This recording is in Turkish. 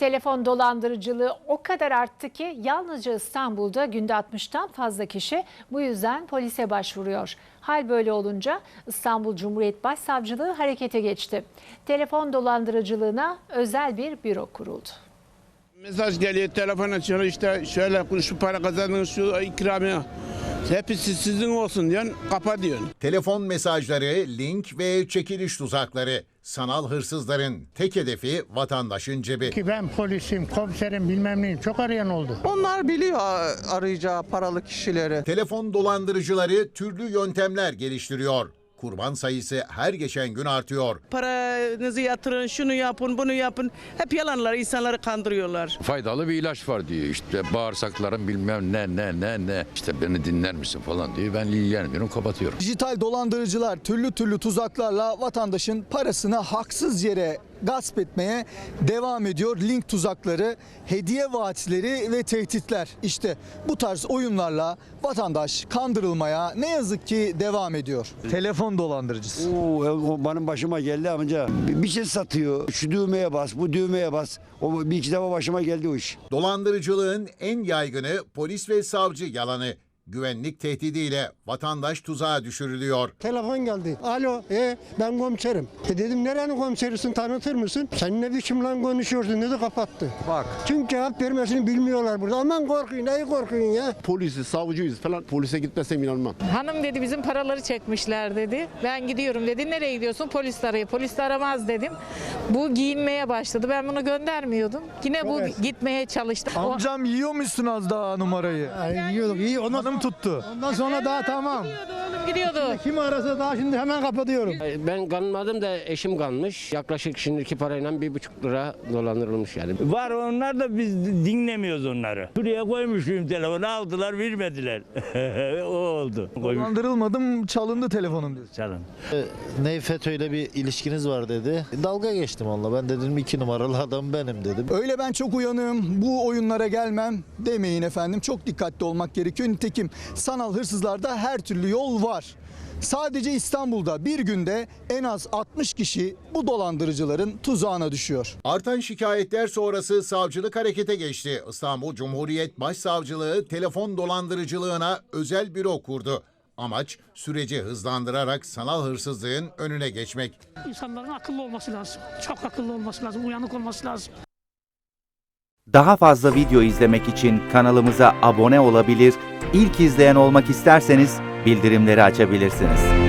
Telefon dolandırıcılığı o kadar arttı ki yalnızca İstanbul'da günde 60'tan fazla kişi bu yüzden polise başvuruyor. Hal böyle olunca İstanbul Cumhuriyet Başsavcılığı harekete geçti. Telefon dolandırıcılığına özel bir büro kuruldu. Mesaj geliyor, telefon açıyor işte şöyle şu para kazandın şu ikramiye. Hepsi sizin olsun diyorsun, kapa diyorsun. Telefon mesajları, link ve çekiliş tuzakları. Sanal hırsızların tek hedefi vatandaşın cebi. Ki ben polisim, komiserim bilmem neyim çok arayan oldu. Onlar biliyor arayacağı paralı kişileri. Telefon dolandırıcıları türlü yöntemler geliştiriyor. Kurban sayısı her geçen gün artıyor. Paranızı yatırın, şunu yapın, bunu yapın. Hep yalanlar, insanları kandırıyorlar. faydalı bir ilaç var diyor. İşte bağırsakların bilmem ne ne ne ne. İşte beni dinler misin falan diyor. Ben ilgilenmiyorum kapatıyorum. Dijital dolandırıcılar türlü türlü tuzaklarla vatandaşın parasını haksız yere gasp etmeye devam ediyor. Link tuzakları, hediye vaatleri ve tehditler. İşte bu tarz oyunlarla vatandaş kandırılmaya ne yazık ki devam ediyor. Telefon dolandırıcısı. Oo, o benim başıma geldi amca. Bir şey satıyor. Şu düğmeye bas, bu düğmeye bas. O bir iki defa başıma geldi o iş. Dolandırıcılığın en yaygını polis ve savcı yalanı. Güvenlik tehdidiyle vatandaş tuzağa düşürülüyor. Telefon geldi. Alo, e, ben komiserim. E dedim nerenin komiserisin tanıtır mısın? Sen ne biçim lan konuşuyorsun dedi kapattı. Bak. Çünkü cevap vermesini bilmiyorlar burada. Aman korkuyun, neyi korkuyun ya? Polisiz, savcıyız falan. Polise gitmesem inanmam. Hanım dedi bizim paraları çekmişler dedi. Ben gidiyorum dedi. Nereye gidiyorsun? Polis arayı. Polis de aramaz dedim. Bu giyinmeye başladı. Ben bunu göndermiyordum. Yine bu gitmeye çalıştı. O- Amcam yiyormuşsun az daha numarayı. Ay, yiyorduk, iyi. Ondan, Hanım tuttu. ondan sonra daha tamam. Gidiyordu oğlum gidiyordu. Kim arasa daha şimdi hemen kapatıyorum. Ben kanmadım da eşim kanmış. Yaklaşık şimdiki parayla bir buçuk lira dolandırılmış yani. Var onlar da biz dinlemiyoruz onları. Buraya koymuşum telefonu aldılar vermediler. o oldu. Dolandırılmadım çalındı telefonum diyor. çalın. Ney FETÖ'yle bir ilişkiniz var dedi. Dalga geçtim onunla. Ben dedim iki numaralı adam benim dedim. Öyle ben çok uyanığım, bu oyunlara gelmem demeyin efendim. Çok dikkatli olmak gerekiyor. Nitekim sanal hırsızlarda her türlü yol var. Sadece İstanbul'da bir günde en az 60 kişi bu dolandırıcıların tuzağına düşüyor. Artan şikayetler sonrası savcılık harekete geçti. İstanbul Cumhuriyet Başsavcılığı telefon dolandırıcılığına özel büro kurdu. Amaç süreci hızlandırarak sanal hırsızlığın önüne geçmek. İnsanların akıllı olması lazım. Çok akıllı olması lazım. Uyanık olması lazım. Daha fazla video izlemek için kanalımıza abone olabilir, ilk izleyen olmak isterseniz bildirimleri açabilirsiniz.